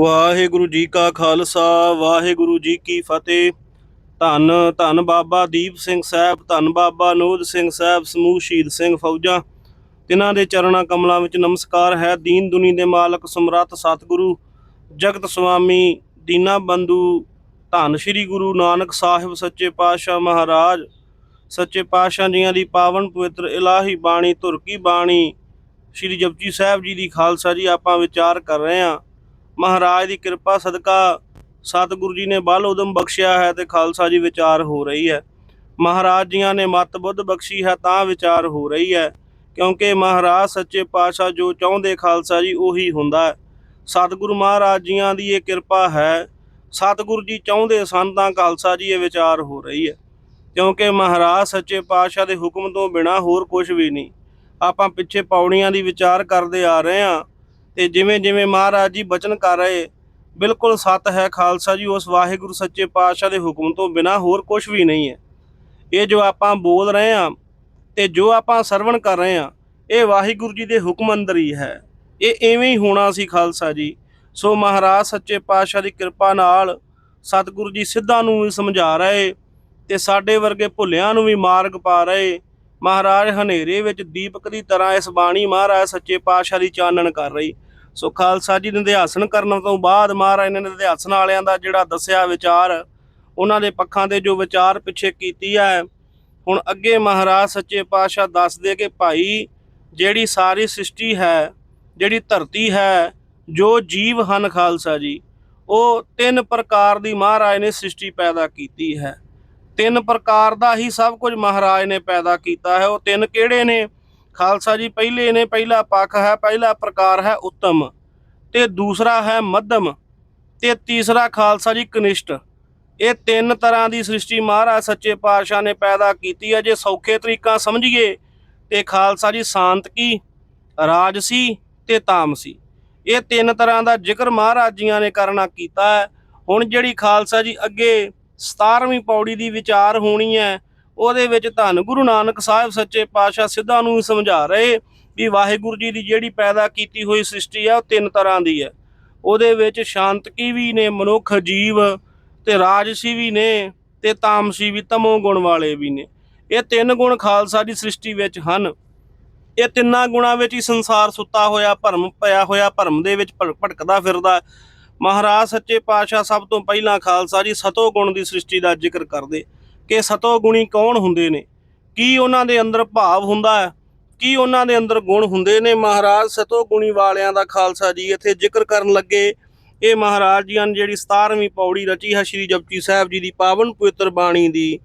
ਵਾਹਿਗੁਰੂ ਜੀ ਕਾ ਖਾਲਸਾ, ਵਾਹਿਗੁਰੂ ਜੀ ਕੀ ਫਤਿਹ। ਧੰਨ ਧੰਨ ਬਾਬਾ ਦੀਪ ਸਿੰਘ ਸਾਹਿਬ, ਧੰਨ ਬਾਬਾ ਨੋਦ ਸਿੰਘ ਸਾਹਿਬ, ਸਮੂਹ ਸ਼ਹੀਦ ਸਿੰਘ ਫੌਜਾਂ। ਤਿਨਾਂ ਦੇ ਚਰਣਾ ਕਮਲਾਂ ਵਿੱਚ ਨਮਸਕਾਰ ਹੈ। ਦੀਨ ਦੁਨੀ ਦੇ ਮਾਲਕ ਸਮਰੱਥ ਸਤਿਗੁਰੂ ਜਗਤ ਸੁਆਮੀ ਦੀਨਾ ਬੰਧੂ। ਧੰਨ ਸ੍ਰੀ ਗੁਰੂ ਨਾਨਕ ਸਾਹਿਬ ਸੱਚੇ ਪਾਤਸ਼ਾਹ ਮਹਾਰਾਜ। ਸੱਚੇ ਪਾਤਸ਼ਾਹ ਜੀਆਂ ਦੀ ਪਾਵਨ ਪਵਿੱਤਰ ਇਲਾਹੀ ਬਾਣੀ ਧੁਰ ਕੀ ਬਾਣੀ। ਸ੍ਰੀ ਜਪਜੀ ਸਾਹਿਬ ਜੀ ਦੀ ਖਾਲਸਾ ਜੀ ਆਪਾਂ ਵਿਚਾਰ ਕਰ ਰਹੇ ਹਾਂ। ਮਹਾਰਾਜ ਦੀ ਕਿਰਪਾ, ਸਦਕਾ ਸਤਿਗੁਰੂ ਜੀ ਨੇ ਬਲ ਉਦਮ ਬਖਸ਼ਿਆ ਹੈ ਤੇ ਖਾਲਸਾ ਜੀ ਵਿਚਾਰ ਹੋ ਰਹੀ ਹੈ। ਮਹਾਰਾਜ ਜੀਆਂ ਨੇ ਮਤ ਬੁੱਧ ਬਖਸ਼ੀ ਹੈ, ਤਾਂ ਵਿਚਾਰ ਹੋ ਰਹੀ ਹੈ। ਕਿਉਂਕਿ ਮਹਾਰਾਜ ਸੱਚੇ ਪਾਤਸ਼ਾਹ ਜੋ ਚਾਹੁੰਦੇ ਖਾਲਸਾ ਜੀ, ਉਹੀ ਹੁੰਦਾ ਹੈ। ਸਤਿਗੁਰੂ ਮਹਾਰਾਜ ਜੀਆਂ ਦੀ ਇਹ ਕਿਰਪਾ ਹੈ। ਸਤਿਗੁਰੂ ਜੀ ਚਾਹੁੰਦੇ ਸਨ, ਤਾਂ ਖਾਲਸਾ ਜੀ ਇਹ ਵਿਚਾਰ ਹੋ ਰਹੀ ਹੈ। ਕਿਉਂਕਿ ਮਹਾਰਾਜ ਸੱਚੇ ਪਾਤਸ਼ਾਹ ਦੇ ਹੁਕਮ ਤੋਂ ਬਿਨਾ ਹੋਰ ਕੁਝ ਵੀ ਨਹੀਂ। ਆਪਾਂ ਪਿੱਛੇ ਪੌੜੀਆਂ ਦੀ ਵਿਚਾਰ ਕਰਦੇ ਆ ਰਹੇ ਹਾਂ। ਤੇ ਜਿਵੇਂ ਜਿਵੇਂ ਮਹਾਰਾਜ ਜੀ ਬਚਨ ਕਰ ਰਹੇ, ਬਿਲਕੁਲ ਸਤ ਹੈ ਖਾਲਸਾ ਜੀ, ਉਸ ਵਾਹਿਗੁਰੂ ਸੱਚੇ ਪਾਤਸ਼ਾਹ ਦੇ ਹੁਕਮ ਤੋਂ ਬਿਨਾ ਹੋਰ ਕੁਝ ਵੀ ਨਹੀਂ ਹੈ। ਇਹ ਜੋ ਆਪਾਂ ਬੋਲ ਰਹੇ ਹਾਂ ਤੇ ਜੋ ਆਪਾਂ ਸਰਵਣ ਕਰ ਰਹੇ ਹਾਂ, ਇਹ ਵਾਹਿਗੁਰੂ ਜੀ ਦੇ ਹੁਕਮ ਅੰਦਰ ਹੀ ਹੈ। ਇਹ ਐਵੇਂ ਹੀ ਹੋਣਾ ਸੀ ਖਾਲਸਾ ਜੀ। ਸੋ ਮਹਾਰਾਜ ਸੱਚੇ ਪਾਤਸ਼ਾਹ ਦੀ ਕਿਰਪਾ ਨਾਲ ਸਤਿਗੁਰੂ ਜੀ ਸਿੱਧਾਂ ਨੂੰ ਵੀ ਸਮਝਾ ਰਹੇ ਤੇ ਸਾਡੇ ਵਰਗੇ ਭੁੱਲਿਆਂ ਨੂੰ ਵੀ ਮਾਰਗ ਪਾ ਰਹੇ ਮਹਾਰਾਜ ਹਨੇਰੇ ਵਿੱਚ ਦੀਪਕ ਦੀ ਤਰ੍ਹਾਂ ਇਸ ਬਾਣੀ ਮਹਾਰਾਜ ਸੱਚੇ ਪਾਤਸ਼ਾਹ ਦੀ ਚਾਨਣ ਕਰ ਰਹੀ। ਸੋ ਖਾਲਸਾ ਜੀ ਦੇ ਅਧਿਆਸਨ ਕਰਨ ਤੋਂ ਬਾਅਦ ਮਹਾਰਾਜ ਨੇ ਅਧਿਆਸਨ ਵਾਲਿਆਂ ਦਾ ਜਿਹੜਾ ਦੱਸਿਆ ਵਿਚਾਰ, ਉਹਨਾਂ ਦੇ ਪੱਖਾਂ ਦੇ ਜੋ ਵਿਚਾਰ ਪਿੱਛੇ ਕੀਤੀ ਹੈ, ਹੁਣ ਅੱਗੇ ਮਹਾਰਾਜ ਸੱਚੇ ਪਾਤਸ਼ਾਹ ਦੱਸਦੇ ਕਿ ਭਾਈ ਜਿਹੜੀ ਸਾਰੀ ਸ੍ਰਿਸ਼ਟੀ ਹੈ, ਜਿਹੜੀ ਧਰਤੀ ਹੈ, ਜੋ ਜੀਵ ਹਨ ਖਾਲਸਾ ਜੀ, ਉਹ ਤਿੰਨ ਪ੍ਰਕਾਰ ਦੀ ਮਹਾਰਾਜ ਨੇ ਸ੍ਰਿਸ਼ਟੀ ਪੈਦਾ ਕੀਤੀ ਹੈ। ਤਿੰਨ ਪ੍ਰਕਾਰ ਦਾ ਹੀ ਸਭ ਕੁਝ ਮਹਾਰਾਜ ਨੇ ਪੈਦਾ ਕੀਤਾ ਹੈ। ਉਹ ਤਿੰਨ ਕਿਹੜੇ ਨੇ? ਖਾਲਸਾ ਜੀ ਪਹਿਲੇ ਨੇ, ਪਹਿਲਾ ਪੱਖ ਹੈ, ਪਹਿਲਾ ਪ੍ਰਕਾਰ ਹੈ ਉੱਤਮ ਤੇ ਦੂਸਰਾ ਹੈ ਮੱਧਮ ਤੇ ਤੀਸਰਾ ਖਾਲਸਾ ਜੀ ਕਨਿਸ਼ਟ। ਇਹ ਤਿੰਨ ਤਰ੍ਹਾਂ ਦੀ ਸ੍ਰਿਸ਼ਟੀ ਮਹਾਰਾਜ ਸੱਚੇ ਪਾਤਸ਼ਾਹ ਨੇ ਪੈਦਾ ਕੀਤੀ ਹੈ। ਜੇ ਸੌਖੇ ਤਰੀਕਾ ਸਮਝੀਏ ਤੇ ਖਾਲਸਾ ਜੀ ਸ਼ਾਂਤਕੀ, ਰਾਜਸੀ ਤੇ ਤਾਮਸੀ। ਇਹ ਤਿੰਨ ਤਰ੍ਹਾਂ ਦਾ ਜ਼ਿਕਰ ਮਹਾਰਾਜ ਜੀਆਂ ਨੇ ਕਰਨਾ ਕੀਤਾ ਹੈ। ਹੁਣ ਜਿਹੜੀ ਖਾਲਸਾ ਜੀ ਅੱਗੇ 17ਵੀਂ ਪੌੜੀ ਦੀ ਵਿਚਾਰ ਹੋਣੀ ਹੈ। ਉਹਦੇ ਵਿੱਚ ਧੰਨ ਗੁਰੂ ਨਾਨਕ ਸਾਹਿਬ ਸੱਚੇ ਪਾਤਸ਼ਾਹ ਸਿੱਧਾਂ ਨੂੰ ਸਮਝਾ ਰਹੇ ਵੀ ਵਾਹਿਗੁਰੂ ਜੀ ਦੀ ਜਿਹੜੀ ਪੈਦਾ ਕੀਤੀ ਹੋਈ ਸ੍ਰਿਸ਼ਟੀ ਹੈ ਉਹ ਤਿੰਨ ਤਰ੍ਹਾਂ ਦੀ ਹੈ। ਉਹਦੇ ਵਿੱਚ ਸ਼ਾਂਤਕੀ ਵੀ ਨੇ, ਮਨੁੱਖ ਜੀਵ ਤੇ ਰਾਜਸੀ ਵੀ ਨੇ ਤੇ ਤਾਮਸੀ ਵੀ, ਤਮੋ ਗੁਣ ਵਾਲੇ ਵੀ ਨੇ। ਇਹ ਤਿੰਨ ਗੁਣ ਖਾਲਸਾ ਦੀ ਸ੍ਰਿਸ਼ਟੀ ਵਿੱਚ ਹਨ। ਇਹ ਤਿੰਨਾਂ ਗੁਣਾਂ ਵਿੱਚ ਹੀ ਸੰਸਾਰ ਸੁੱਤਾ ਹੋਇਆ, ਭਰਮ ਪਿਆ ਹੋਇਆ, ਭਰਮ ਦੇ ਵਿੱਚ ਭੜ- ਭਟਕਦਾ ਫਿਰਦਾ। ਮਹਾਰਾਜ ਸੱਚੇ ਪਾਤਸ਼ਾਹ ਸਭ ਤੋਂ ਪਹਿਲਾਂ ਖਾਲਸਾ ਜੀ ਸਤੋ ਗੁਣ ਦੀ ਸ੍ਰਿਸ਼ਟੀ ਦਾ ਜ਼ਿਕਰ ਕਰਦੇ ਕਿ ਸਤੋ ਗੁਣੀ ਕੌਣ ਹੁੰਦੇ ਨੇ? ਕੀ ਉਹਨਾਂ ਦੇ ਅੰਦਰ ਭਾਵ ਹੁੰਦਾ ਹੈ? ਕੀ ਉਹਨਾਂ ਦੇ ਅੰਦਰ ਗੁਣ ਹੁੰਦੇ ਨੇ? ਮਹਾਰਾਜ ਸਤੋ ਗੁਣੀ ਵਾਲਿਆਂ ਦਾ ਖਾਲਸਾ ਜੀ ਇੱਥੇ ਜ਼ਿਕਰ ਕਰਨ ਲੱਗੇ। ਇਹ ਮਹਾਰਾਜ ਜੀਆਂ ਨੇ ਜਿਹੜੀ 17ਵੀਂ ਪੌੜੀ ਰਚੀ ਹੈ ਸ੍ਰੀ ਜਪਜੀ ਸਾਹਿਬ ਜੀ ਦੀ ਪਾਵਨ ਪਵਿੱਤਰ ਬਾਣੀ ਦੀ।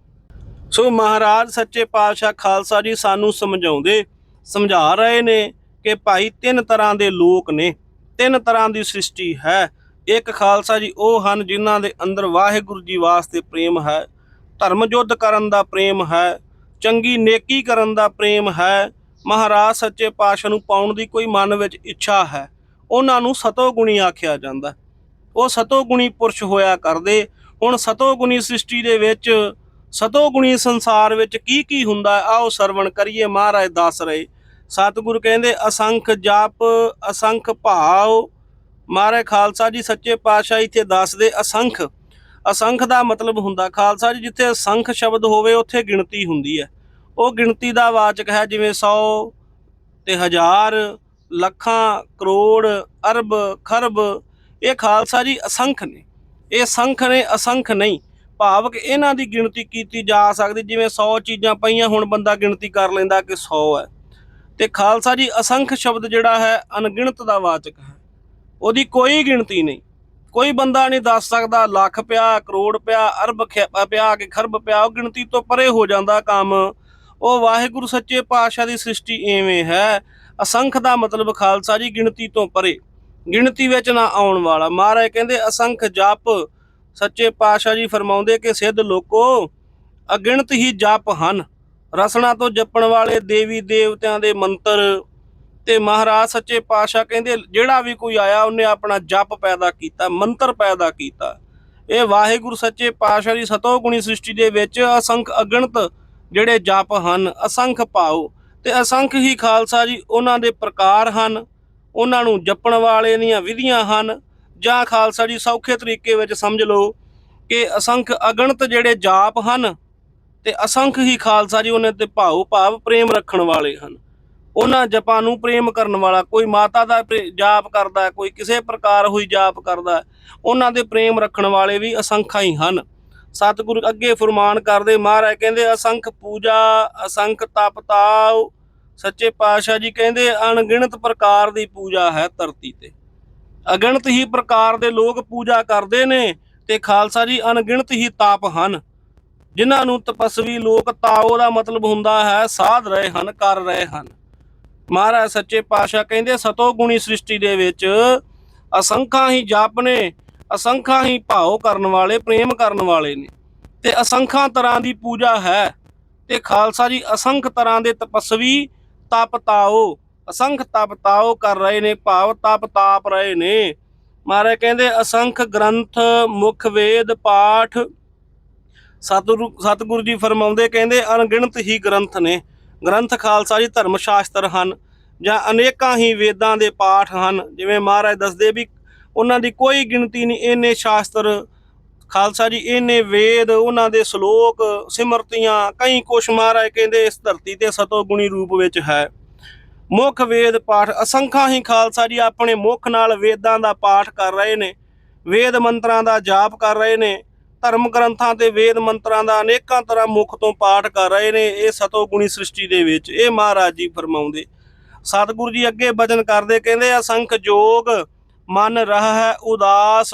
ਸੋ ਮਹਾਰਾਜ ਸੱਚੇ ਪਾਤਸ਼ਾਹ ਖਾਲਸਾ ਜੀ ਸਾਨੂੰ ਸਮਝਾਉਂਦੇ, ਸਮਝਾ ਰਹੇ ਨੇ ਕਿ ਭਾਈ ਤਿੰਨ ਤਰ੍ਹਾਂ ਦੇ ਲੋਕ ਨੇ। ਤਿੰਨ ਤਰ੍ਹਾਂ ਦੀ ਸ੍ਰਿਸ਼ਟੀ ਹੈ। ਇੱਕ ਖਾਲਸਾ ਜੀ, ਉਹ ਹਨ ਜਿਨ੍ਹਾਂ ਦੇ ਅੰਦਰ ਵਾਹਿਗੁਰੂ ਜੀ ਵਾਸਤੇ ਪ੍ਰੇਮ ਹੈ, ਧਰਮ ਯੁੱਧ ਕਰਨ ਦਾ ਪ੍ਰੇਮ ਹੈ, ਚੰਗੀ ਨੇਕੀ ਕਰਨ ਦਾ ਪ੍ਰੇਮ ਹੈ, ਮਹਾਰਾਜ ਸੱਚੇ ਪਾਤਸ਼ਾਹ ਨੂੰ ਪਾਉਣ ਦੀ ਕੋਈ ਮਨ ਵਿੱਚ ਇੱਛਾ ਹੈ, ਉਹਨਾਂ ਨੂੰ ਸਤੋ ਗੁਣੀ ਆਖਿਆ ਜਾਂਦਾ ਉਹ ਸਤੋ ਗੁਣੀ ਪੁਰਸ਼ ਹੋਇਆ ਕਰਦੇ, ਹੁਣ ਸਤੋ ਗੁਣੀ ਸ੍ਰਿਸ਼ਟੀ ਦੇ ਵਿੱਚ, ਸਤੋ ਗੁਣੀ ਸੰਸਾਰ ਵਿੱਚ ਕੀ ਕੀ ਹੁੰਦਾ ਆਓ ਸਰਵਣ ਕਰੀਏ ਮਹਾਰਾਜ ਦੱਸ ਰਹੇ। ਸਤਿਗੁਰੂ ਕਹਿੰਦੇ, ਅਸੰਖ ਜਾਪ, ਅਸੰਖ ਭਾਵ ਮਹਾਰਾਜ ਖਾਲਸਾ ਜੀ, ਸੱਚੇ ਪਾਤਸ਼ਾਹ ਇੱਥੇ ਦੱਸਦੇ ਅਸੰਖ। ਅਸੰਖ ਦਾ ਮਤਲਬ ਹੁੰਦਾ ਖਾਲਸਾ ਜੀ, ਜਿੱਥੇ ਅਸੰਖ ਸ਼ਬਦ ਹੋਵੇ, ਉੱਥੇ ਗਿਣਤੀ ਹੁੰਦੀ ਹੈ। ਉਹ ਗਿਣਤੀ ਦਾ ਵਾਚਕ ਹੈ ਜਿਵੇਂ 100 ਤੇ ਹਜ਼ਾਰ, ਲੱਖਾਂ, ਕਰੋੜ, ਅਰਬ, ਖਰਬ। ਇਹ ਖਾਲਸਾ ਜੀ ਅਸੰਖ ਨੇ। ਇਹ ਸੰਖ ਨੇ, ਅਸੰਖ ਨਹੀਂ। ਭਾਵ ਕਿ ਇਹਨਾਂ ਦੀ ਗਿਣਤੀ ਕੀਤੀ ਜਾ ਸਕਦੀ, ਜਿਵੇਂ 100 ਚੀਜ਼ਾਂ ਪਈਆਂ, ਹੁਣ ਬੰਦਾ ਗਿਣਤੀ ਕਰ ਲੈਂਦਾ ਕਿ 100 ਹੈ। ਤੇ ਖਾਲਸਾ ਜੀ ਅਸੰਖ ਸ਼ਬਦ ਜਿਹੜਾ ਹੈ, ਅਣਗਿਣਤ ਦਾ ਵਾਚਕ ਹੈ। ਉਹਦੀ ਕੋਈ ਗਿਣਤੀ ਨਹੀਂ। ਕੋਈ ਬੰਦਾ ਨਹੀਂ ਦੱਸ ਸਕਦਾ, ਲੱਖ ਪਿਆ, ਕਰੋੜ ਪਿਆ, ਅਰਬ ਖਿ- ਪਿਆ ਕਿ ਖਰਬ ਪਿਆ, ਉਹ ਗਿਣਤੀ ਤੋਂ ਪਰੇ ਹੋ ਜਾਂਦਾ ਕੰਮ। ਉਹ ਵਾਹਿਗੁਰੂ ਸੱਚੇ ਪਾਤਸ਼ਾਹ ਦੀ ਸ੍ਰਿਸ਼ਟੀ ਐਵੇਂ ਹੈ। ਅਸੰਖ ਦਾ ਮਤਲਬ ਖਾਲਸਾ ਜੀ ਗਿਣਤੀ ਤੋਂ ਪਰੇ। ਗਿਣਤੀ ਵਿੱਚ ਨਾ ਆਉਣ ਵਾਲਾ। ਮਹਾਰਾਜ ਕਹਿੰਦੇ, ਅਸੰਖ ਜਪ। ਸੱਚੇ ਪਾਤਸ਼ਾਹ ਜੀ ਫਰਮਾਉਂਦੇ ਕਿ ਸਿੱਧ ਲੋਕੋ, ਅਗਿਣਤ ਹੀ ਜਪ ਹਨ। ਰਸਨਾ ਤੋਂ ਜਪਣ ਵਾਲੇ ਦੇਵੀ ਦੇਵਤਿਆਂ ਦੇ ਮੰਤਰ ਤੇ ਮਹਾਰਾਜ ਸੱਚੇ ਪਾਤਸ਼ਾਹ ਕਹਿੰਦੇ, ਜਿਹੜਾ ਵੀ ਕੋਈ ਆਇਆ, ਉਹਨੇ ਆਪਣਾ ਜਪ ਪੈਦਾ ਕੀਤਾ, ਮੰਤਰ ਪੈਦਾ ਕੀਤਾ। ਇਹ ਵਾਹਿਗੁਰੂ ਸੱਚੇ ਪਾਤਸ਼ਾਹ ਦੀ ਸਤੋ ਗੁਣੀ ਸ੍ਰਿਸ਼ਟੀ ਦੇ ਵਿੱਚ ਅਸੰਖ ਅਗਣਤ ਜਿਹੜੇ ਜਪ ਹਨ, ਅਸੰਖ ਭਾਉ। ਤੇ ਅਸੰਖ ਹੀ ਖਾਲਸਾ ਜੀ, ਉਹਨਾਂ ਦੇ ਪ੍ਰਕਾਰ ਹਨ, ਉਹਨਾਂ ਨੂੰ ਜਪਣ ਵਾਲੇ ਦੀਆਂ ਵਿਧੀਆਂ ਹਨ। ਜਾਂ ਖਾਲਸਾ ਜੀ, ਸੌਖੇ ਤਰੀਕੇ ਵਿੱਚ ਸਮਝ ਲਓ ਕਿ ਅਸੰਖ ਅਗਣਤ ਜਿਹੜੇ ਜਾਪ ਹਨ, ਤੇ ਅਸੰਖ ਹੀ ਖਾਲਸਾ ਜੀ, ਉਹਨਾਂ ਤੇ ਭਾਉ ਭਾਵ ਪ੍ਰੇਮ ਰੱਖਣ ਵਾਲੇ ਹਨ। ਉਹਨਾਂ ਜਪਾਂ ਨੂੰ ਪ੍ਰੇਮ ਕਰਨ ਵਾਲਾ, ਕੋਈ ਮਾਤਾ ਦਾ ਪ੍ਰੇ- ਜਾਪ ਕਰਦਾ, ਕੋਈ ਕਿਸੇ ਪ੍ਰਕਾਰ ਹੋਈ ਜਾਪ ਕਰਦਾ, ਉਹਨਾਂ ਦੇ ਪ੍ਰੇਮ ਰੱਖਣ ਵਾਲੇ ਵੀ ਅਸੰਖਾਂ ਹੀ ਹਨ। ਸਤਿਗੁਰੂ ਅੱਗੇ ਫਰਮਾਨ ਕਰਦੇ, ਮਹਾਰਾਜ ਕਹਿੰਦੇ, ਅਸੰਖ ਪੂਜਾ, ਅਸੰਖ ਤਪ ਤਾਉ। ਸੱਚੇ ਪਾਤਸ਼ਾਹ ਜੀ ਕਹਿੰਦੇ, ਅਣਗਿਣਤ ਪ੍ਰਕਾਰ ਦੀ ਪੂਜਾ ਹੈ ਧਰਤੀ ਤੇ। ਅਗਣਤ ਹੀ ਪ੍ਰਕਾਰ ਦੇ ਲੋਕ ਪੂਜਾ ਕਰਦੇ ਨੇ ਤੇ ਖਾਲਸਾ ਜੀ ਅਣਗਿਣਤ ਹੀ ਤਾਪ ਹਨ। ਜਿਨ੍ਹਾਂ ਨੂੰ ਤਪਸਵੀ ਲੋਕ ਤਾਓ ਦਾ ਮਤਲਬ ਹੁੰਦਾ ਹੈ, ਸਾਧ ਰਹੇ ਹਨ, ਕਰ ਰਹੇ ਹਨ। ਮਹਾਰਾਜ ਸੱਚੇ ਪਾਤਸ਼ਾਹ ਕਹਿੰਦੇ ਸਤੋ ਗੁਣੀ ਸ੍ਰਿਸ਼ਟੀ ਦੇ ਵਿੱਚ ਅਸੰਖਾਂ ਹੀ ਜਪ ਨੇ, ਅਸੰਖਾਂ ਹੀ ਭਾਉ ਕਰਨ ਵਾਲੇ, ਪ੍ਰੇਮ ਕਰਨ ਵਾਲੇ ਨੇ। ਤੇ ਅਸੰਖਾਂ ਤਰ੍ਹਾਂ ਦੀ ਪੂਜਾ ਹੈ। ਤੇ ਖਾਲਸਾ ਜੀ, ਅਸੰਖ ਤਰ੍ਹਾਂ ਦੇ ਤਪਸਵੀ ਤਪ ਤਾਓ, ਅਸੰਖ ਤਪ ਤਾਓ ਕਰ ਰਹੇ ਨੇ, ਭਾਵ ਤਪ ਤਾਪ ਰਹੇ ਨੇ। ਮਹਾਰਾਜ ਕਹਿੰਦੇ, ਅਸੰਖ ਗ੍ਰੰਥ, ਮੁਖ ਵੇਦ, ਪਾਠ, ਸਤਿਗੁਰੂ ਸਤਿਗੁਰੂ ਜੀ ਫਰਮਾਉਂਦੇ, ਕਹਿੰਦੇ, ਅਣਗਿਣਤ ਹੀ ਗ੍ਰੰਥ ਨੇ। ਗ੍ਰੰਥ ਖਾਲਸਾ ਜੀ ਧਰਮ ਸ਼ਾਸਤਰ ਹਨ ਜਾਂ ਅਨੇਕਾਂ ਹੀ ਵੇਦਾਂ ਦੇ ਪਾਠ ਹਨ। ਜਿਵੇਂ ਮਹਾਰਾਜ ਦੱਸਦੇ ਵੀ ਉਹਨਾਂ ਦੀ ਕੋਈ ਗਿਣਤੀ ਨਹੀਂ, ਇੰਨੇ ਸ਼ਾਸਤਰ ਖਾਲਸਾ ਜੀ, ਇੰਨੇ ਵੇਦ, ਉਹਨਾਂ ਦੇ ਸ਼ਲੋਕ, ਸਿਮਰਤੀਆਂ, ਕਈ ਕੁਛ ਮਹਾਰਾਜ ਕਹਿੰਦੇ ਇਸ ਧਰਤੀ ਤੇ ਸਤੋ ਗੁਣੀ ਰੂਪ ਵਿੱਚ ਹੈ। ਮੁੱਖ ਵੇਦ ਪਾਠ, ਅਸੰਖਾਂ ਹੀ ਖਾਲਸਾ ਜੀ ਆਪਣੇ ਮੁੱਖ ਨਾਲ ਵੇਦਾਂ ਦਾ ਪਾਠ ਕਰ ਰਹੇ ਨੇ, ਵੇਦ ਮੰਤਰਾਂ ਦਾ ਜਾਪ ਕਰ ਰਹੇ ਨੇ ਧਰਮ ਗ੍ਰੰਥਾਂ ਤੇ ਵੇਦ ਮੰਤਰਾਂ ਦਾ ਅਨੇਕਾਂ ਤਰ੍ਹਾਂ ਮੁਖ ਤੋਂ ਪਾਠ ਕਰ ਰਹੇ ਨੇ ਇਹ ਸਤੋ ਸ੍ਰਿਸ਼ਟੀ ਦੇ ਵਿੱਚ। ਇਹ ਮਹਾਰਾਜ ਜੀ ਫਰਮਾਉਂਦੇ, ਸਤਿਗੁਰੂ ਜੀ ਅੱਗੇ ਬਚਨ ਕਰਦੇ ਕਹਿੰਦੇ ਅਸੰਖ ਜੋਗ ਮਨ ਰਹਾ ਹੈ ਉਦਾਸ।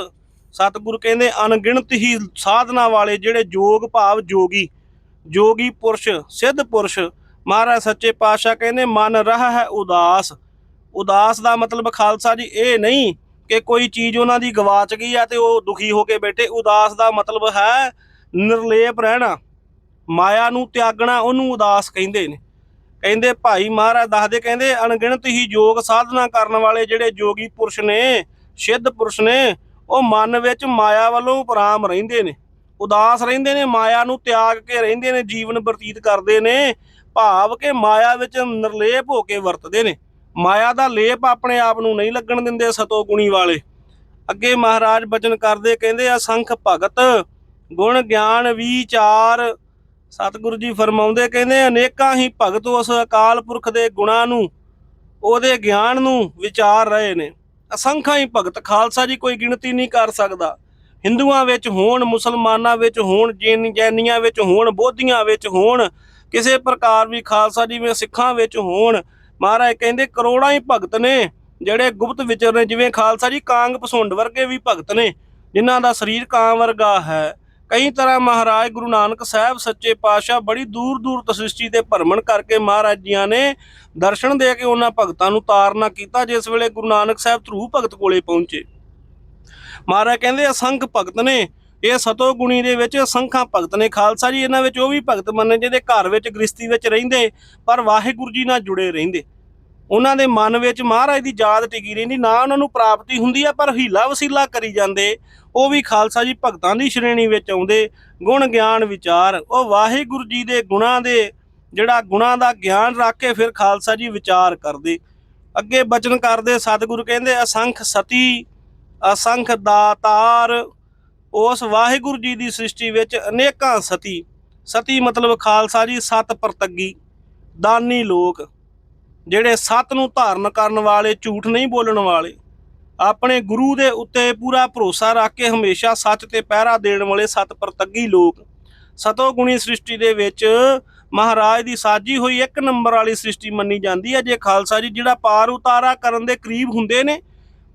ਸਤਿਗੁਰੂ ਕਹਿੰਦੇ, ਅਣਗਿਣਤ ਹੀ ਸਾਧਨਾ ਵਾਲੇ ਜਿਹੜੇ ਜੋਗ ਭਾਵ ਜੋਗੀ ਜੋਗੀ ਪੁਰਸ਼, ਸਿੱਧ ਪੁਰਸ਼, ਮਹਾਰਾਜ ਸੱਚੇ ਪਾਤਸ਼ਾਹ ਕਹਿੰਦੇ, ਮਨ ਰਹਾ ਹੈ ਉਦਾਸ ਉਦਾਸ ਦਾ ਮਤਲਬ ਖਾਲਸਾ ਜੀ ਇਹ ਨਹੀਂ ਕਿ ਕੋਈ ਚੀਜ਼ ਉਹਨਾਂ ਦੀ ਗਵਾਚ ਗਈ ਆ ਤੇ ਉਹ ਦੁਖੀ ਹੋ ਕੇ ਬੈਠੇ। ਉਦਾਸ ਦਾ ਮਤਲਬ ਹੈ ਨਿਰਲੇਪ ਰਹਿਣਾ। ਮਾਇਆ ਨੂੰ ਤਿਆਗਣਾ ਉਹਨੂੰ ਉਦਾਸ ਕਹਿੰਦੇ ਨੇ। ਕਹਿੰਦੇ, ਭਾਈ ਮਹਾਰਾਜ ਦੱਸਦੇ, ਕਹਿੰਦੇ, ਅਣਗਿਣਤ ਹੀ ਯੋਗ ਸਾਧਨਾ ਕਰਨ ਵਾਲੇ ਜਿਹੜੇ ਜੋਗੀ ਪੁਰਸ਼ ਨੇ, ਸਿੱਧ ਪੁਰਸ਼ ਨੇ, ਉਹ ਮਨ ਵਿੱਚ ਮਾਇਆ ਵੱਲੋਂ ਉਪਰਾਮ ਰਹਿੰਦੇ ਨੇ। ਉਦਾਸ ਰਹਿੰਦੇ ਨੇ, ਮਾਇਆ ਨੂੰ ਤਿਆਗ ਕੇ ਰਹਿੰਦੇ ਨੇ, ਜੀਵਨ ਬਤੀਤ ਕਰਦੇ ਨੇ। ਭਾਵ ਕਿ ਮਾਇਆ ਵਿੱਚ ਨਿਰਲੇਪ ਹੋ ਕੇ ਵਰਤਦੇ ਨੇ। ਮਾਇਆ ਦਾ ਲੇਪ ਆਪਣੇ ਆਪ ਨੂੰ ਨਹੀਂ ਲੱਗਣ ਦਿੰਦੇ ਸਤੋ ਗੁਣੀ ਵਾਲੇ। ਅੱਗੇ ਮਹਾਰਾਜ ਬਚਨ ਕਰਦੇ ਕਹਿੰਦੇ ਅਸੰਖ ਭਗਤ, ਗੁਣ ਗਿਆਨ ਵਿਚਾਰ। ਸਤਿਗੁਰੂ ਜੀ ਫਰਮਾਉਂਦੇ ਕਹਿੰਦੇ, ਅਨੇਕਾਂ ਹੀ ਭਗਤ ਉਸ ਅਕਾਲ ਪੁਰਖ ਦੇ ਗੁਣਾਂ ਨੂੰ, ਉਹਦੇ ਗਿਆਨ ਨੂੰ ਵਿਚਾਰ ਰਹੇ ਨੇ। ਅਸੰਖਾਂ ਹੀ ਭਗਤ, ਖਾਲਸਾ ਜੀ ਕੋਈ ਗਿਣਤੀ ਨਹੀਂ ਕਰ ਸਕਦਾ। ਹਿੰਦੂਆਂ ਵਿੱਚ ਹੋਣ, ਮੁਸਲਮਾਨਾਂ ਵਿੱਚ ਹੋਣ, ਜੈਨ, ਜੈਨੀਆਂ ਵਿੱਚ ਹੋਣ, ਬੋਧੀਆਂ ਵਿੱਚ ਹੋਣ, ਕਿਸੇ ਪ੍ਰਕਾਰ ਵੀ ਖਾਲਸਾ ਜਿਵੇਂ ਸਿੱਖਾਂ ਵਿੱਚ ਹੋਣ ਮਹਾਰਾਜ ਕਹਿੰਦੇ ਕਰੋੜਾਂ ਹੀ ਭਗਤ ਨੇ, ਜਿਹੜੇ ਗੁਪਤ ਵਿਚਰ ਨੇ, ਜਿਵੇਂ ਖਾਲਸਾ ਜੀ ਕਾਂਗ ਪਸੁੰਡ ਵਰਗੇ ਵੀ ਭਗਤ ਨੇ, ਜਿਨ੍ਹਾਂ ਦਾ ਸਰੀਰ ਕਾਂ ਵਰਗਾ ਹੈ। ਕਈ ਤਰ੍ਹਾਂ ਮਹਾਰਾਜ ਗੁਰੂ ਨਾਨਕ ਸਾਹਿਬ ਸੱਚੇ ਪਾਤਸ਼ਾਹ ਬੜੀ ਦੂਰ ਦੂਰ ਤੋਂ ਸ੍ਰਿਸ਼ਟੀ ਤੇ ਭਰਮਣ ਕਰਕੇ ਮਹਾਰਾਜ ਜੀਆਂ ਨੇ ਦਰਸ਼ਨ ਦੇ ਕੇ ਉਹਨਾਂ ਭਗਤਾਂ ਨੂੰ ਤਾਰਨਾ ਕੀਤਾ, ਜਿਸ ਵੇਲੇ ਗੁਰੂ ਨਾਨਕ ਸਾਹਿਬ ਧਰੂ ਭਗਤ ਕੋਲੇ ਪਹੁੰਚੇ। ਮਹਾਰਾਜ ਕਹਿੰਦੇ ਅਸੰਖ ਭਗਤ ਨੇ ਇਹ ਸਤੋ ਗੁਣੀ ਦੇ ਵਿੱਚ ਅਸੰਖਾਂ ਭਗਤ ਨੇ ਖਾਲਸਾ ਜੀ, ਇਹਨਾਂ ਵਿੱਚ ਉਹ ਵੀ ਭਗਤ ਮੰਨੇ ਜਿਹਦੇ ਘਰ ਵਿੱਚ ਗ੍ਰਸਤੀ ਵਿੱਚ ਰਹਿੰਦੇ, ਪਰ ਵਾਹਿਗੁਰੂ ਜੀ ਨਾਲ ਜੁੜੇ ਰਹਿੰਦੇ। ਉਹਨਾਂ ਦੇ ਮਨ ਵਿੱਚ ਮਹਾਰਾਜ ਦੀ ਯਾਦ ਟਿਕੀ ਰਹਿੰਦੀ, ਨਾ ਉਹਨਾਂ ਨੂੰ ਪ੍ਰਾਪਤੀ ਹੁੰਦੀ ਆ, ਪਰ ਹੀਲਾ ਵਸੀਲਾ ਕਰੀ ਜਾਂਦੇ। ਉਹ ਵੀ ਖਾਲਸਾ ਜੀ ਭਗਤਾਂ ਦੀ ਸ਼੍ਰੇਣੀ ਵਿੱਚ ਆਉਂਦੇ, ਗੁਣ ਗਿਆਨ ਵਿਚਾਰ। ਉਹ ਵਾਹਿਗੁਰੂ ਜੀ ਦੇ ਗੁਣਾਂ ਦੇ, ਜਿਹੜਾ ਗੁਣਾਂ ਦਾ ਗਿਆਨ ਰੱਖ ਕੇ ਫਿਰ ਖਾਲਸਾ ਜੀ ਵਿਚਾਰ ਕਰਦੇ। ਅੱਗੇ ਬਚਨ ਕਰਦੇ, ਸਤਿਗੁਰੂ ਕਹਿੰਦੇ, ਅਸੰਖ ਸਤੀ, ਅਸੰਖ ਦਾਤਾਰ ਉਸ ਵਾਹਿਗੁਰੂ ਜੀ ਦੀ ਸ੍ਰਿਸ਼ਟੀ ਵਿੱਚ ਅਨੇਕਾਂ ਸਤੀ ਸਤੀ ਮਤਲਬ ਖਾਲਸਾ ਜੀ, ਸਤ ਪ੍ਰਤੱਗੀ, ਦਾਨੀ ਲੋਕ, ਜਿਹੜੇ ਸਤ ਨੂੰ ਧਾਰਨ ਕਰਨ ਵਾਲੇ, ਝੂਠ ਨਹੀਂ ਬੋਲਣ ਵਾਲੇ, ਆਪਣੇ ਗੁਰੂ ਦੇ ਉੱਤੇ ਪੂਰਾ ਭਰੋਸਾ ਰੱਖ ਕੇ ਹਮੇਸ਼ਾ ਸੱਚ ਤੇ ਪਹਿਰਾ ਦੇਣ ਵਾਲੇ ਸਤ ਪ੍ਰਤੱਗੀ ਲੋਕ, ਸਤੋ ਗੁਣੀ ਸ੍ਰਿਸ਼ਟੀ ਦੇ ਵਿੱਚ ਮਹਾਰਾਜ ਦੀ ਸਾਜੀ ਹੋਈ ਇੱਕ ਨੰਬਰ ਵਾਲੀ ਸ੍ਰਿਸ਼ਟੀ ਮੰਨੀ ਜਾਂਦੀ ਹੈ, ਜੇ ਖਾਲਸਾ ਜੀ ਜਿਹੜਾ ਪਾਰ ਉਤਾਰਾ ਕਰਨ ਦੇ ਕਰੀਬ ਹੁੰਦੇ ਨੇ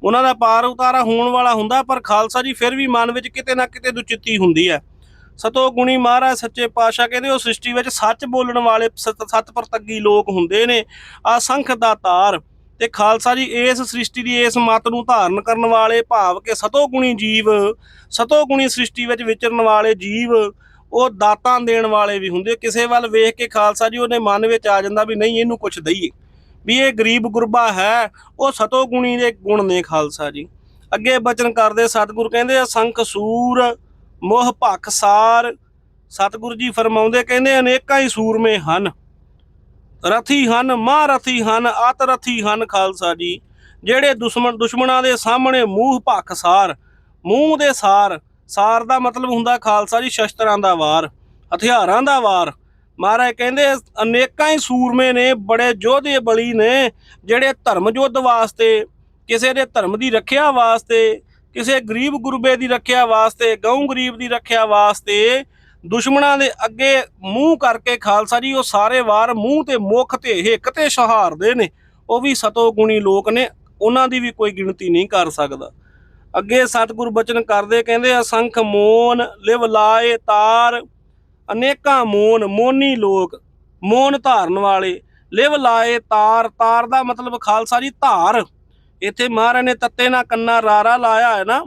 ਉਹਨਾਂ ਦਾ ਪਾਰ ਉਤਾਰਾ ਹੋਣ ਵਾਲਾ ਹੁੰਦਾ, ਪਰ ਖਾਲਸਾ ਜੀ ਫਿਰ ਵੀ ਮਨ ਵਿੱਚ ਕਿਤੇ ਨਾ ਕਿਤੇ ਦੁਚਿੱਤੀ ਹੁੰਦੀ ਹੈ। ਸਤੋ ਗੁਣੀ ਮਹਾਰਾਜ, ਸੱਚੇ ਪਾਤਸ਼ਾਹ ਕਹਿੰਦੇ ਉਹ ਸ੍ਰਿਸ਼ਟੀ ਵਿੱਚ ਸੱਚ ਬੋਲਣ ਵਾਲੇ ਸਤ ਸਤ ਪ੍ਰਤੱਗੀ ਲੋਕ ਹੁੰਦੇ ਨੇ, ਅਸੰਖ ਦਾ ਤਾਰ। ਤੇ ਖਾਲਸਾ ਜੀ ਇਸ ਸ੍ਰਿਸ਼ਟੀ ਦੀ ਇਸ ਮਤ ਨੂੰ ਧਾਰਨ ਕਰਨ ਵਾਲੇ ਭਾਵ ਕਿ ਸਤੋ ਗੁਣੀ ਜੀਵ, ਸਤੋ ਗੁਣੀ ਸ੍ਰਿਸ਼ਟੀ ਵਿੱਚ ਵਿਚਰਨ ਵਾਲੇ ਜੀਵ, ਉਹ ਦਾਤਾਂ ਦੇਣ ਵਾਲੇ ਵੀ ਹੁੰਦੇ। ਕਿਸੇ ਵੱਲ ਵੇਖ ਕੇ ਖਾਲਸਾ ਜੀ ਉਹਦੇ ਮਨ ਵਿੱਚ ਆ ਜਾਂਦਾ ਵੀ ਨਹੀਂ, ਇਹਨੂੰ ਕੁਝ ਦਈਏ। ਵੀ ਇਹ ਗਰੀਬ ਗੁਰਬਾ ਹੈ, ਉਹ ਸਤੋ ਗੁਣੀ ਦੇ ਗੁਣ ਨੇ ਖਾਲਸਾ ਜੀ। ਅੱਗੇ ਬਚਨ ਕਰਦੇ, ਸਤਿਗੁਰ ਕਹਿੰਦੇ ਅਸੰਖ ਸੂਰ, ਮੋਹ ਭਖ ਸਾਰ। ਸਤਿਗੁਰੂ ਜੀ ਫਰਮਾਉਂਦੇ, ਕਹਿੰਦੇ, ਅਨੇਕਾਂ ਹੀ ਸੂਰਮੇ ਹਨ। ਰਥੀ ਹਨ, ਮਹਾਰਥੀ ਹਨ ਅਤ ਰਥੀ ਹਨ ਖਾਲਸਾ ਜੀ। ਜਿਹੜੇ ਦੁਸ਼ਮਣ, ਦੁਸ਼ਮਣਾਂ ਦੇ ਸਾਹਮਣੇ ਮੂੰਹ ਭੱਖ ਸਾਰ, ਮੂੰਹ ਦੇ ਸਾਰ ਸਾਰ ਦਾ ਮਤਲਬ ਹੁੰਦਾ ਖਾਲਸਾ ਜੀ, ਸ਼ਸਤਰਾਂ ਦਾ ਵਾਰ, ਹਥਿਆਰਾਂ ਦਾ ਵਾਰ ਮਹਾਰਾਜ ਕਹਿੰਦੇ ਅਨੇਕਾਂ ਹੀ ਸੂਰਮੇ ਨੇ, ਬੜੇ ਯੋਧੇ ਬਲੀ ਨੇ, ਜਿਹੜੇ ਧਰਮ ਯੁੱਧ ਵਾਸਤੇ, ਕਿਸੇ ਦੇ ਧਰਮ ਦੀ ਰੱਖਿਆ ਵਾਸਤੇ, ਕਿਸੇ ਗਰੀਬ ਗੁਰਬੇ ਦੀ ਰੱਖਿਆ ਵਾਸਤੇ, ਗਊ ਗਰੀਬ ਦੀ ਰੱਖਿਆ ਵਾਸਤੇ ਦੁਸ਼ਮਣਾਂ ਦੇ ਅੱਗੇ ਮੂੰਹ ਕਰਕੇ ਖਾਲਸਾ ਜੀ, ਉਹ ਸਾਰੇ ਵਾਰ ਮੂੰਹ ਤੇ ਮੁਖ ਤੇ ਹਿੱਕ ਤੇ ਸ਼ਹਾਰਦੇ ਨੇ। ਉਹ ਵੀ ਸਤੋ ਗੁਣੀ ਲੋਕ ਨੇ, ਉਹਨਾਂ ਦੀ ਵੀ ਕੋਈ ਗਿਣਤੀ ਨਹੀਂ ਕਰ ਸਕਦਾ। ਅੱਗੇ ਸਤਿਗੁਰ ਬਚਨ ਕਰਦੇ ਕਹਿੰਦੇ, ਅਸੰਖ ਮੋਨ ਲਿਵ ਲਾਏ ਤਾਰ ਅਨੇਕਾਂ ਮੋਨ ਮੋਨੀ ਲੋਕ ਮੋਨ ਧਾਰਨ ਵਾਲੇ, ਲਿਵ ਲਾਏ ਤਾਰ ਤਾਰ ਦਾ ਮਤਲਬ ਖਾਲਸਾ ਜੀ ਧਾਰ। ਇੱਥੇ ਮਹਾਰਾਜ ਨੇ ਤੱਤੇ ਨਾਲ ਕੰਨਾ ਰਾਰਾ ਲਾਇਆ ਹੈ ਨਾ,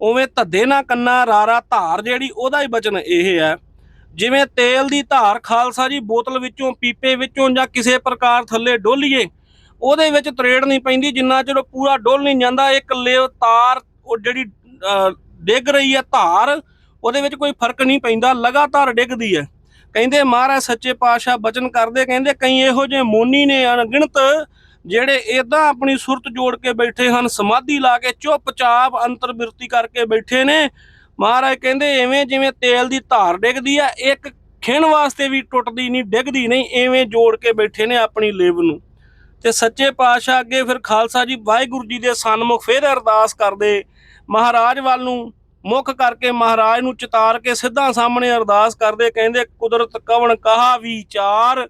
ਉਵੇਂ ਧੱਦੇ ਨਾਲ ਕੰਨਾ ਰਾਰਾ ਧਾਰ ਜਿਹੜੀ ਉਹਦਾ ਹੀ ਬਚਨ ਇਹ ਹੈ। ਜਿਵੇਂ ਤੇਲ ਦੀ ਧਾਰ ਖਾਲਸਾ ਜੀ ਬੋਤਲ ਵਿੱਚੋਂ, ਪੀਪੇ ਵਿੱਚੋਂ ਜਾਂ ਕਿਸੇ ਪ੍ਰਕਾਰ ਥੱਲੇ ਡੋਲੀਏ, ਉਹਦੇ ਵਿੱਚ ਤਰੇੜ ਨਹੀਂ ਪੈਂਦੀ, ਜਿੰਨਾ ਚਿਰ ਉਹ ਪੂਰਾ ਡੋਲ ਨਹੀਂ ਜਾਂਦਾ, ਇੱਕ ਲਿਵ ਤਾਰ ਉਹ ਜਿਹੜੀ ਡਿੱਗ ਰਹੀ ਹੈ ਧਾਰ ਉਹਦੇ ਵਿੱਚ ਕੋਈ ਫ਼ਰਕ ਨਹੀਂ ਪੈਂਦਾ, ਲਗਾਤਾਰ ਡਿੱਗਦੀ ਹੈ। ਕਹਿੰਦੇ ਮਹਾਰਾਜ ਸੱਚੇ ਪਾਤਸ਼ਾਹ ਬਚਨ ਕਰਦੇ, ਕਹਿੰਦੇ ਕਈ ਇਹੋ ਜਿਹੇ ਮੋਨੀ ਨੇ ਅਣਗਿਣਤ ਜਿਹੜੇ ਇਦਾਂ ਆਪਣੀ ਸੁਰਤ ਜੋੜ ਕੇ ਬੈਠੇ ਹਨ, ਸਮਾਧੀ ਲਾ ਕੇ ਚੁੱਪਚਾਪ ਅੰਤਰਬਿਰਤੀ ਕਰਕੇ ਬੈਠੇ ਨੇ। ਮਹਾਰਾਜ ਕਹਿੰਦੇ ਐਵੇਂ ਜਿਵੇਂ ਤੇਲ ਦੀ ਧਾਰ ਡਿੱਗਦੀ ਆ, ਇੱਕ ਖਿਣ ਵਾਸਤੇ ਵੀ ਟੁੱਟਦੀ ਨਹੀਂ, ਡਿੱਗਦੀ ਨਹੀਂ, ਐਵੇਂ ਜੋੜ ਕੇ ਬੈਠੇ ਨੇ ਆਪਣੀ ਲਿਵ ਨੂੰ। ਤੇ ਸੱਚੇ ਪਾਤਸ਼ਾਹ ਅੱਗੇ ਫਿਰ ਖਾਲਸਾ ਜੀ ਵਾਹਿਗੁਰੂ ਜੀ ਦੇ ਸਨਮੁਖ ਫਿਰ ਅਰਦਾਸ ਕਰਦੇ, ਮਹਾਰਾਜ ਵੱਲ ਨੂੰ ਮੁੱਖ ਕਰਕੇ ਮਹਾਰਾਜ ਨੂੰ ਚਿਤਾਰ ਕੇ ਸਿੱਧਾ ਸਾਹਮਣੇ ਅਰਦਾਸ ਕਰਦੇ ਕਹਿੰਦੇ, ਕੁਦਰਤ ਕਵਣ ਕਹਾ ਵਿਚਾਰ,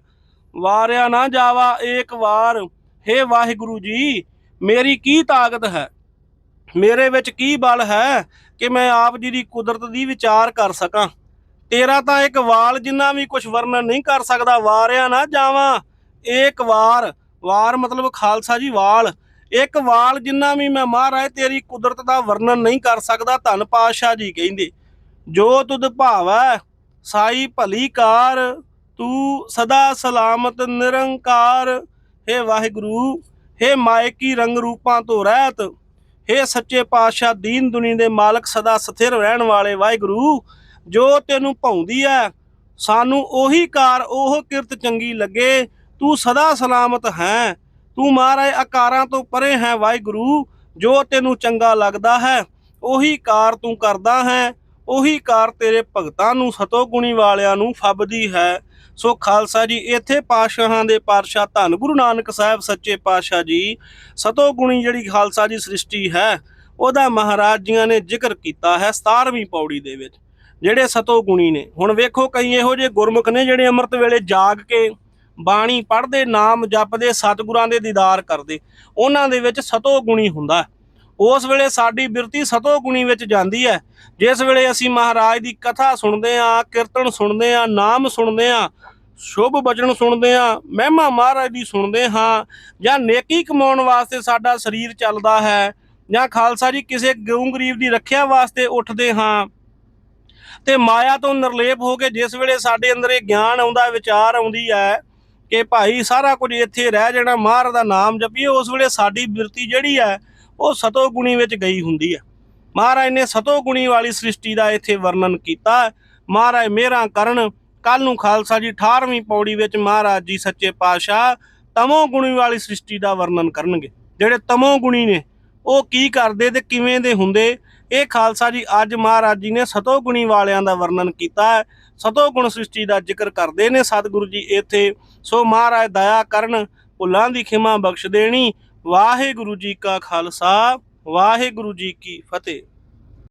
ਵਾਰਿਆ ਨਾ ਜਾਵਾ ਏਕ ਵਾਰ। ਹੇ ਵਾਹਿਗੁਰੂ ਜੀ, ਮੇਰੀ ਕੀ ਤਾਕਤ ਹੈ? ਮੇਰੇ ਵਿੱਚ ਕੀ ਬਲ ਹੈ ਕਿ ਮੈਂ ਆਪ ਜੀ ਦੀ ਕੁਦਰਤ ਦੀ ਵਿਚਾਰ ਕਰ ਸਕਾਂ? ਤੇਰਾ ਤਾਂ ਇੱਕ ਵਾਲ ਜਿੰਨਾ ਵੀ ਕੁਝ ਵਰਣਨ ਨਹੀਂ ਕਰ ਸਕਦਾ, ਵਾਰਿਆ ਨਾ ਜਾਵਾਂ ਏਕ ਵਾਰ। ਵਾਰ ਮਤਲਬ ਖਾਲਸਾ ਜੀ ਵਾਲ। ਇੱਕ ਵਾਲ ਜਿੰਨਾ ਵੀ ਮੈਂ ਮਹਾਰਾਜ, ਤੇਰੀ ਕੁਦਰਤ ਦਾ ਵਰਣਨ ਨਹੀਂ ਕਰ ਸਕਦਾ, ਧੰਨ ਪਾਤਸ਼ਾਹ ਜੀ ਕਹਿੰਦੇ, ਜੋ ਤੁਧ ਭਾਵੈ, ਸਾਈ ਭਲੀ ਕਾਰ, ਤੂੰ ਸਦਾ ਸਲਾਮਤ ਨਿਰੰਕਾਰ। ਹੇ ਵਾਹਿਗੁਰੂ, ਹੇ ਮਾਇਕੀ ਰੰਗ ਰੂਪਾਂ ਤੋਂ ਰਹਿਤ, ਹੇ ਸੱਚੇ ਪਾਤਸ਼ਾਹ ਦੀਨ ਦੁਨੀ ਦੇ ਮਾਲਕ, ਸਦਾ ਸਥਿਰ ਰਹਿਣ ਵਾਲੇ ਵਾਹਿਗੁਰੂ, ਜੋ ਤੈਨੂੰ ਭਾਉਂਦੀ ਹੈ ਸਾਨੂੰ ਉਹੀ ਕਾਰ, ਉਹ ਕਿਰਤ ਚੰਗੀ ਲੱਗੇ, ਤੂੰ ਸਦਾ ਸਲਾਮਤ ਹੈ। ਤੂੰ ਮਹਾਰਾਜ ਆਕਾਰਾਂ ਤੋਂ ਪਰੇ ਹੈ ਵਾਹਿਗੁਰੂ, ਜੋ ਤੈਨੂੰ ਚੰਗਾ ਲੱਗਦਾ ਹੈ, ਉਹੀ ਕਾਰ ਤੂੰ ਕਰਦਾ ਹੈ, ਉਹੀ ਕਾਰ ਤੇਰੇ ਭਗਤਾਂ ਨੂੰ, ਸਤੋ ਗੁਣੀ ਵਾਲਿਆਂ ਨੂੰ ਫੱਬਦੀ ਹੈ। ਸੋ ਖਾਲਸਾ ਜੀ, ਇੱਥੇ ਪਾਤਸ਼ਾਹਾਂ ਦੇ ਪਾਤਸ਼ਾਹ ਧੰਨ ਗੁਰੂ ਨਾਨਕ ਸਾਹਿਬ ਸੱਚੇ ਪਾਤਸ਼ਾਹ ਜੀ, ਸਤੋ ਗੁਣੀ ਜਿਹੜੀ ਖਾਲਸਾ ਦੀ ਸ੍ਰਿਸ਼ਟੀ ਹੈ, ਉਹਦਾ ਮਹਾਰਾਜ ਜੀਆਂ ਨੇ ਜ਼ਿਕਰ ਕੀਤਾ ਹੈ 17ਵੀਂ ਪੌੜੀ ਦੇ ਵਿੱਚ, ਜਿਹੜੇ ਸਤੋ ਗੁਣੀ ਨੇ। ਹੁਣ ਵੇਖੋ ਕਈ ਇਹੋ ਜਿਹੇ ਗੁਰਮੁਖ ਨੇ ਜਿਹੜੇ ਅੰਮ੍ਰਿਤ ਵੇਲੇ ਜਾਗ ਕੇ ਬਾਣੀ ਪੜ੍ਹਦੇ, ਨਾਮ ਜਪਦੇ, ਸਤਿਗੁਰਾਂ ਦੇ ਦੀਦਾਰ ਕਰਦੇ। ਉਹਨਾਂ ਦੇ ਵਿੱਚ ਸਤੋ ਗੁਣੀ ਹੁੰਦਾ ਉਸ ਵੇਲੇ ਸਾਡੀ ਬਿਰਤੀ ਸਤੋ ਗੁਣੀ ਵਿੱਚ ਜਾਂਦੀ ਹੈ। ਜਿਸ ਵੇਲੇ ਅਸੀਂ ਮਹਾਰਾਜ ਦੀ ਕਥਾ ਸੁਣਦੇ ਆ ਕੀਰਤਨ ਸੁਣਦੇ ਆ ਨਾਮ ਸੁਣਦੇ ਆ ਸ਼ੁਭ ਬਚਨ ਸੁਣਦੇ ਆ ਮਹਿਮਾ ਮਹਾਰਾਜ ਦੀ ਸੁਣਦੇ ਹਾਂ, ਜਾਂ ਨੇਕੀ ਕਮਾਉਣ ਵਾਸਤੇ ਸਾਡਾ ਸਰੀਰ ਚੱਲਦਾ ਹੈ, ਜਾਂ ਖਾਲਸਾ ਜੀ ਕਿਸੇ ਗਊ ਗਰੀਬ ਦੀ ਰੱਖਿਆ ਵਾਸਤੇ ਉੱਠਦੇ ਹਾਂ, ਤੇ ਮਾਇਆ ਤੋਂ ਨਿਰਲੇਪ ਹੋ ਕੇ ਜਿਸ ਵੇਲੇ ਸਾਡੇ ਅੰਦਰ ਇਹ ਗਿਆਨ ਆਉਂਦਾ, ਵਿਚਾਰ ਆਉਂਦੀ ਹੈ ਕਿ ਭਾਈ ਸਾਰਾ ਕੁਝ ਇੱਥੇ ਰਹਿ ਜਾਣਾ, ਮਹਾਰਾਜ ਦਾ ਨਾਮ ਜਪੀਏ, ਉਸ ਵੇਲੇ ਸਾਡੀ ਬਿਰਤੀ ਜਿਹੜੀ ਹੈ, ਉਹ ਸਤੋ ਗੁਣੀ ਵਿੱਚ ਗਈ ਹੁੰਦੀ ਹੈ। ਮਹਾਰਾਜ ਨੇ ਸਤੋ ਗੁਣੀ ਵਾਲੀ ਸ੍ਰਿਸ਼ਟੀ ਦਾ ਇੱਥੇ ਵਰਣਨ ਕੀਤਾ ਮਹਾਰਾਜ ਮੇਰਾ ਕਰਨ ਕੱਲ ਨੂੰ ਖਾਲਸਾ ਜੀ 18ਵੀਂ ਪੌੜੀ ਵਿੱਚ ਮਹਾਰਾਜ ਜੀ ਸੱਚੇ ਪਾਤਸ਼ਾਹ ਤਮੋ ਗੁਣੀ ਵਾਲੀ ਸ੍ਰਿਸ਼ਟੀ ਦਾ ਵਰਣਨ ਕਰਨਗੇ। ਜਿਹੜੇ ਤਮੋ ਗੁਣੀ ਨੇ ਉਹ ਕੀ ਕਰਦੇ ਤੇ ਕਿਵੇਂ ਦੇ ਹੁੰਦੇ? ਇਹ ਖਾਲਸਾ ਜੀ ਅੱਜ ਮਹਾਰਾਜ ਜੀ ਨੇ ਸਤੋ ਗੁਣੀ ਵਾਲਿਆਂ ਦਾ ਵਰਣਨ ਕੀਤਾ ਹੈ। ਸਤੋ ਗੁਣ ਸ੍ਰਿਸ਼ਟੀ ਦਾ ਜ਼ਿਕਰ ਕਰਦੇ ਨੇ ਸਤਿਗੁਰੂ ਜੀ ਇੱਥੇ। ਸੋ ਮਹਾਰਾਜ ਦਇਆ ਕਰਨ, ਭੁੱਲਾਂ ਦੀ ਖਿਮਾ ਬਖਸ਼ ਦੇਣੀ। ਵਾਹਿਗੁਰੂ ਜੀ ਕਾ ਖਾਲਸਾ, ਵਾਹਿਗੁਰੂ ਜੀ ਕੀ ਫਤਿਹ।